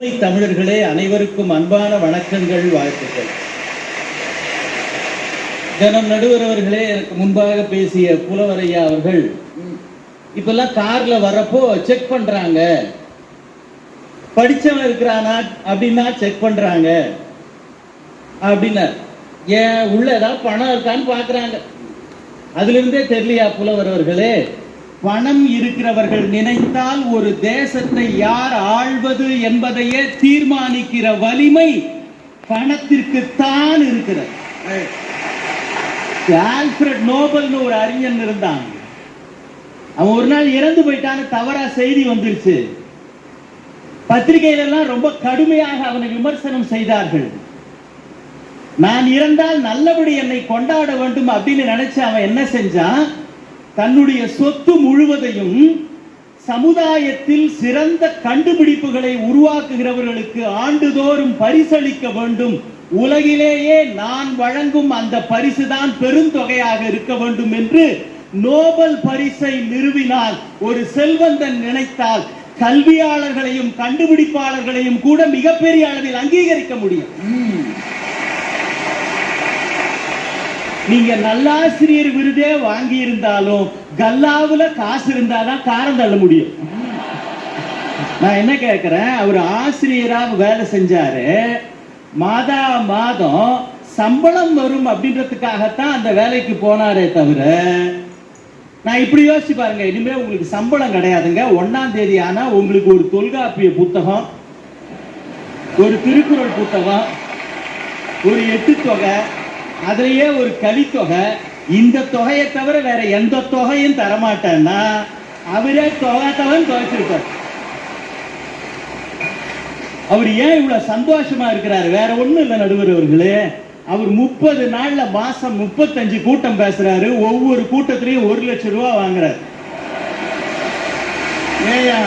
தமிழர்களே அனைவருக்கும் அன்பான வணக்கங்கள் வாழ்த்துக்கள். தினம் நடுவர் அவர்களே எனக்கு முன்பாக பேசிய புலவரையா அவர்கள் இப்பெல்லாம் கார்ல வரப்போ செக் பண்றாங்க. படிச்சவன் இருக்கிறானா அப்படின்னா செக் பண்றாங்க. அப்படின்னா ஏன் உள்ள ஏதாவது பணம் இருக்கான்னு பாக்குறாங்க. அதுல இருந்தே தெரியலையா புலவர் அவர்களே பணம் இருக்கிறவர்கள் நினைத்தால் ஒரு தேசத்தை யார் ஆள்வது என்பதையே தீர்மானிக்கிற வலிமை பணத்திற்கு தான் இருக்கிறது. ஆல்ஃபிரட் நோபல்னு ஒரு அறிஞன் இருந்தான். அவன் ஒரு நாள் இறந்து போயிட்டான்னு தவறா செய்தி வந்துருச்சு. பத்திரிகையில எல்லாம் ரொம்ப கடுமையாக அவனை விமர்சனம் செய்தார்கள். நான் இறந்தால் நல்லபடி என்னை கொண்டாட வேண்டும் அப்படின்னு நினைச்சு அவன் என்ன செஞ்சான்? தன்னுடைய சொத்து முழுவதையும் சமுதாயத்தில் சிறந்த கண்டுபிடிப்புகளை உருவாக்குகிறவர்களுக்கு ஆண்டுதோறும் பரிசளிக்க வேண்டும். உலகிலேயே நான் வழங்கும் அந்த பரிசுதான் பெருந்தொகையாக இருக்க வேண்டும் என்று நோபல் பரிசை நிறுவினால் ஒரு செல்வந்தன் நினைத்தால் கல்வியாளர்களையும் கண்டுபிடிப்பாளர்களையும் கூட மிகப்பெரிய அளவில் அங்கீகரிக்க முடியும். நீங்க நல்லாசிரியர் விருதே வாங்கி இருந்தாலும் கல்லாவுல காசு இருந்தாதான் காரம் தள்ள முடியும். நான் என்ன கேட்கிறேன் அவர் ஆசிரியரா வேலை செஞ்சாரு. மாதா மாதம் சம்பளம் வரும் அப்படின்றதுக்காகத்தான் அந்த வேலைக்கு போனாரே தவிர நான் இப்படி யோசிச்சு பாருங்க. இனிமே உங்களுக்கு சம்பளம் கிடையாதுங்க. ஒன்னாம் தேதி ஆனா உங்களுக்கு ஒரு தொல்காப்பிய புத்தகம் ஒரு திருக்குறள் புத்தகம் ஒரு எட்டு தொகை அதுலயே ஒரு கலித்தொகை. இந்த தொகையை தவிர வேற எந்த தொகையும் தரமாட்டேன்னா அவரே தொகை துவைச்சிருப்பார் அவர் ஏன் இவ்வளவு சந்தோஷமா இருக்கிறாரு? வேற ஒண்ணும் இல்லை நடுவர் அவர்களே. அவர் முப்பது நாள்ல மாசம் முப்பத்தஞ்சு கூட்டம் பேசுறாரு. ஒவ்வொரு கூட்டத்திலையும் ஒரு லட்சம் ரூபா வாங்குறாரு. ஏய்யா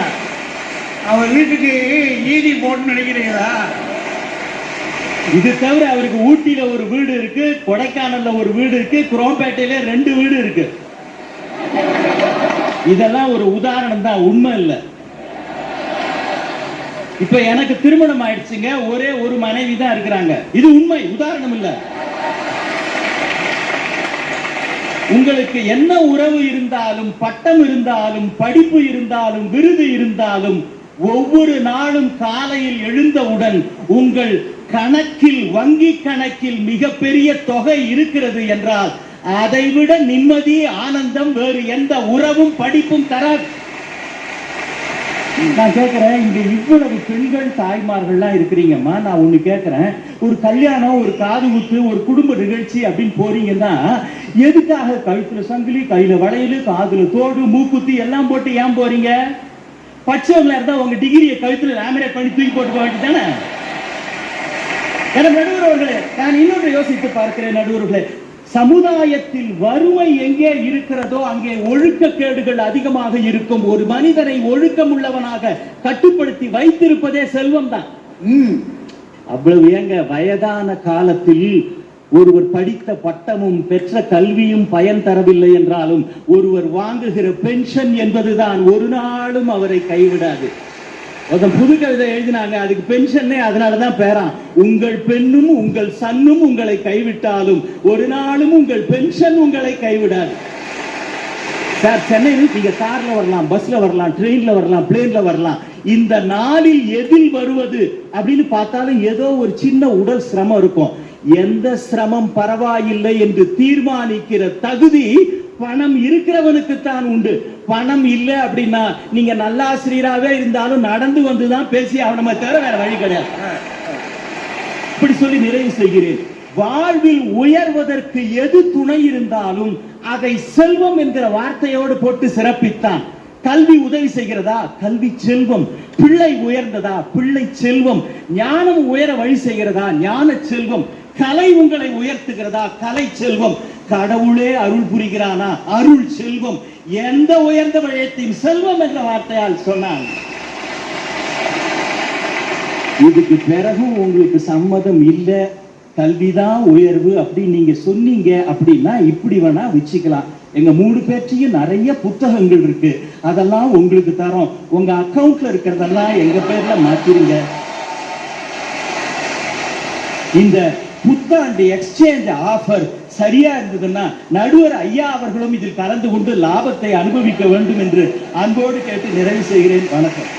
அவர் வீட்டுக்கு ஈதி போட்டு நினைக்கிறீங்களா? இது தவிர அவருக்கு ஊட்டியில ஒரு வீடு இருக்கு கொடைக்கானல்ல ஒரு வீடு இருக்கு குரோம்பேட்டையில ரெண்டு வீடு இருக்கு. இதெல்லாம் ஒரு உதாரணம் தான் உண்மை இல்ல. இப்ப எனக்கு திருமணம் ஆயிடுச்சுங்க ஒரே ஒரு மனைவி தான் இருக்கிறாங்க. இது உண்மை உதாரணம் இல்ல. உங்களுக்கு என்ன உறவு இருந்தாலும் பட்டம் இருந்தாலும் படிப்பு இருந்தாலும் விருது இருந்தாலும் ஒவ்வொரு நாளும் காலையில் எழுந்தவுடன் உங்கள் கணக்கில் வங்கி கணக்கில் மிகப்பெரிய தொகை இருக்கிறது என்றால் அதைவிட நிம்மதி ஆனந்தம் வேறு எந்த உறவும் படிப்பும் தர நான் கேட்கிறேன் இங்க இவ்வளவு பெண்கள் தாய்மார்கள்லாம் இருக்கிறீங்கம்மா. நான் ஒண்ணு கேட்கிறேன் ஒரு கல்யாணம் ஒரு காது குத்து ஒரு குடும்ப நிகழ்ச்சி அப்படின்னு போறீங்கன்னா எதுக்காக கழுத்துல சங்கிலி கையில வளையல் காதுல தோடு மூக்குத்தி எல்லாம் போட்டு ஏன் போறீங்க? பச்சைவங்களா இருந்தா உங்க டிகிரியை கழுத்துல லேமினேட் பண்ணி தூக்கி போட்டு போக வேண்டியதானே என நடுவர்களே நான் இன்னொன்று யோசித்து பார்க்கிறேன் நடுவர்களே. சமுதாயத்தில் வறுமை எங்கே இருக்கிறதோ அங்கே ஒழுக்கக்கேடுகள் அதிகமாக இருக்கும். ஒரு மனிதனை ஒழுக்கம் உள்ளவனாக கட்டுப்படுத்தி வைத்திருப்பதே செல்வம் தான் அவ்வளவு ஏங்க வயதான காலத்தில் ஒருவர் படித்த பட்டமும் பெற்ற கல்வியும் பயன் தரவில்லை என்றாலும் ஒருவர் வாங்குகிற பென்ஷன் என்பதுதான் ஒரு நாளும் அவரை கைவிடாது. ஒருத்தன் புது கவிதை எழுதினாங்க. அதுக்கு பென்ஷனே அதனாலதான் பேரான். உங்கள் பெண்ணும் உங்கள் சன்னும் உங்களை கைவிட்டாலும் ஒரு நாளும் உங்கள் பென்ஷன் உங்களை கைவிடாது. சார் சென்னையில் நீங்க கார்ல வரலாம் பஸ்ல வரலாம் ட்ரெயின்ல வரலாம் பிளேன்ல வரலாம். இந்த நாளில் எதில் வருவது அப்படின்னு பார்த்தாலும் ஏதோ ஒரு சின்ன உடல் சிரமம் இருக்கும். எந்த சிரமம் பரவாயில்லை என்று தீர்மானிக்கிற தகுதி பணம் இருக்கிறவனுக்கு தான் உண்டு. பணம் இல்லை அப்படின்னா நீங்க நல்லாசிரியராகவே இருந்தாலும் நடந்து வந்துதான் பேசி அவனை தவிர வேற வழி கிடையாது. இப்படி சொல்லி நிறைவு செய்கிறேன். வாழ்வில் உயர்வதற்கு எது துணை இருந்தாலும் அதை செல்வம் என்கிற வார்த்தையோடு போட்டு சிறப்பித்தான். கல்வி உதவி செய்கிறதா? கல்வி செல்வம். பிள்ளை உயர்ந்ததா? பிள்ளை செல்வம். ஞானம் உயர வழி செய்கிறதா? ஞான செல்வம். கலை உங்களை உயர்த்துகிறதா? கலை செல்வம். கடவுளே அருள் புரிகிறானா? அருள் செல்வம். எந்த உயர்ந்த வழியத்தையும் செல்வம் என்ற வார்த்தையால் சொன்னான் இதுக்கு பிறகும் உங்களுக்கு சம்மதம் இல்ல. கல்விதான் உயர்வு அப்படின்னு நீங்க சொன்னீங்க அப்படின்னா இப்படி வேணா வச்சுக்கலாம். எங்க மூணு பேர்த்தையும் நிறைய புத்தகங்கள் இருக்கு. அதெல்லாம் உங்களுக்கு தரோம். உங்க அக்கவுண்ட்ல இருக்கிறதெல்லாம் எங்க பேர்ல மாத்திருங்க. இந்த புத்தாண்டு எக்ஸ்சேஞ்ச் ஆஃபர் சரியா இருந்ததுன்னா நடுவர் ஐயா அவர்களும் இதில் கலந்து கொண்டு லாபத்தை அனுபவிக்க வேண்டும் என்று அன்போடு கேட்டு நிறைவு செய்கிறேன். வணக்கம்.